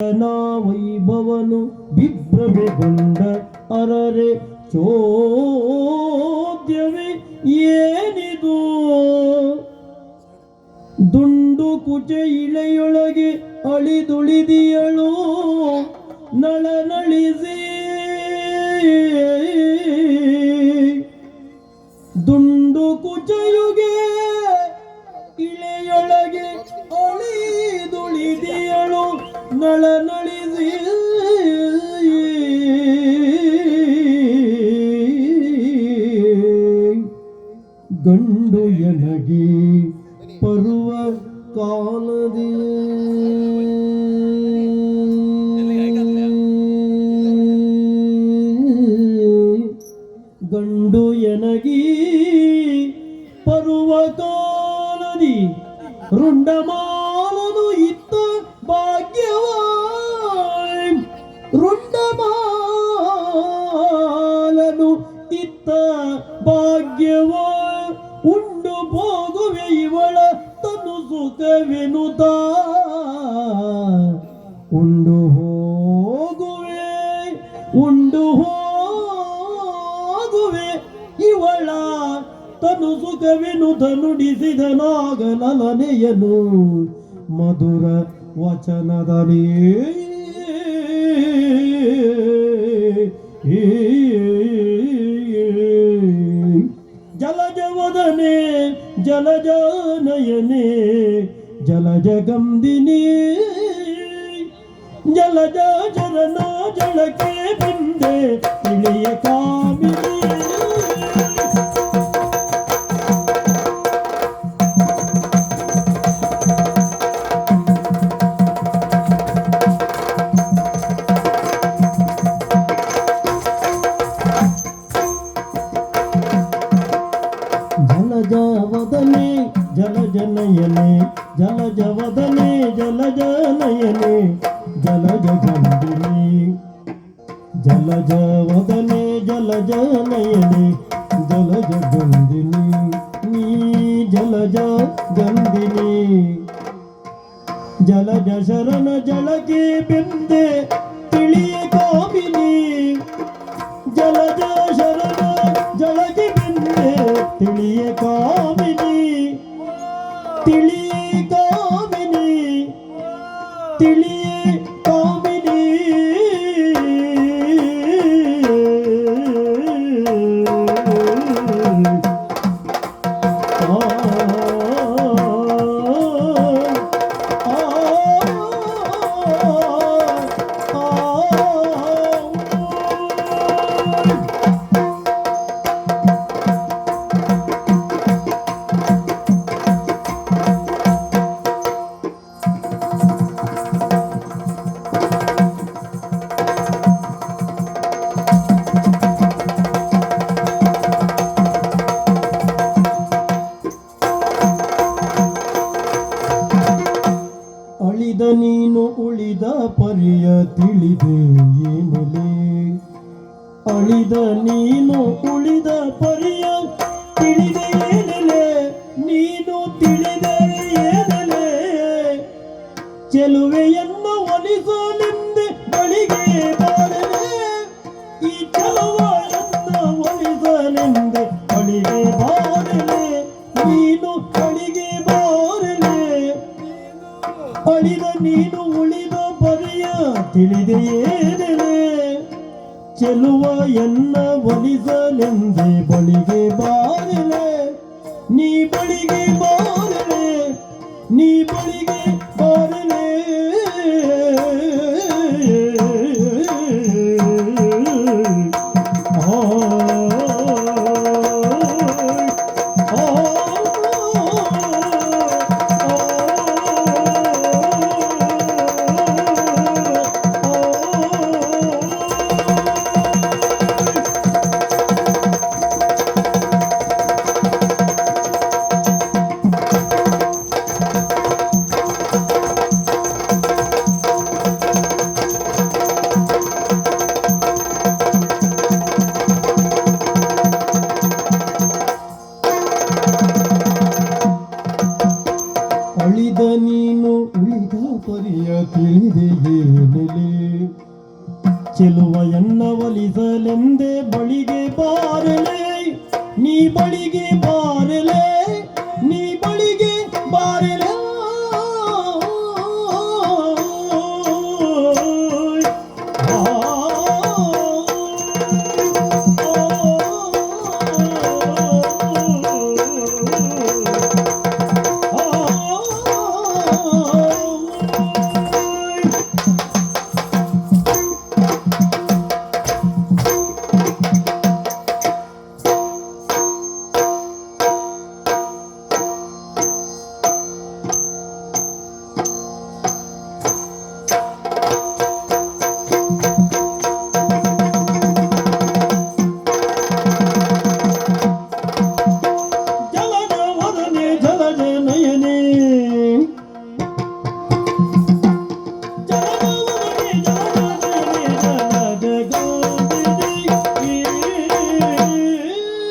ವೈಭವನು ವಿಭ್ರಮೆಗೊಂಡ ಅರರೆ ಚೋದ್ಯವೇ ಏನಿದು? ದುಂಡು ಕುಚ ಇಳೆಯೊಳಗೆ ಅಳಿದುಳಿದಿಯಳು ನಳನಳಿಸಿ. ದುಂಡು ಕುಚಯುಗೆ ನಳನಳಿಸಿ ಗಂಡು ಎನಗಿ ಪರುವ ಕಾಲದಿ ಗಂಡು ಎನಗಿ ಪರುವ ಕಾಲದಿ ರುಂಡಮಾಲನು ತನು ವಿನುತ ಉಂಡು ಹೋಗುವೆ ಉಂಡು ಹೋಗುವೆ. ಇವಳ ತನು ಸುಖವೆನುತ ನುಡಿಸಿದ ನಾಗನಲನೆಯನು ಮಧುರ ವಚನದಲ್ಲಿ ಜಲಜವದನೆ ಜಲಜಗಂದಿನಿ ಜಲಜ ಜರನ ಜಳಕೆ ಬಂದೆ ಇಳಿಯ ಕಾಮಿನಿ. ಜಲಜವದನೆ ಜಲಜನಯನೆ ಜಲಜವದನೆ ಜಲಜನಯನೆ ಜಲಜಗಂಧಿನಿ ಜಲಜವದನೆ ಜಲಜನಯನೆ ಜಲಜಗಂಧಿನಿ ನೀ ಜಲಜ ಗಂಧಿನಿ ಜಲಜ ಶರಣ ಜಳಕೆ ಬೆಂದೆ ತಿಳಿಯ ತಿಳಿಯ ನೀನು ಉಳಿದ ಪರಿಯ ತಿಳಿದೆ ಏನೆಲೆ ಅಳಿದ ನೀನು ಉಳಿದ ಪರಿಯ ತಿಳಿದೆ ಏನೆಲೆ ನೀನು ತಿಳಿದೆ ಏನೆಲೆ ಚೆಲುವೆಯನ್ನು ತಿಳಿದೆಯೇನೆಲೆ ಚೆಲುವ ಎನ್ನ ಒಲಿಸಲೆಂದೇ ಬಳಿಗೆ ಬಾರಲೆ? ನೀ ಬಳಿಗೆ ಬಾರಲೆ? ನೀ ಬಳಿಗೆ ಬಾರಲೆ? ಪರಿಯ ತಿಳಿದಿದೆ ನೆಲೆ ಚೆಲುವಯನ್ನ ಒಲಿಸಲೆಂದೇ ಬಳಿಗೆ ಬಾರಲೆ ನೀ ಬಳಿಗೆ ಬಾರಲೆ Singing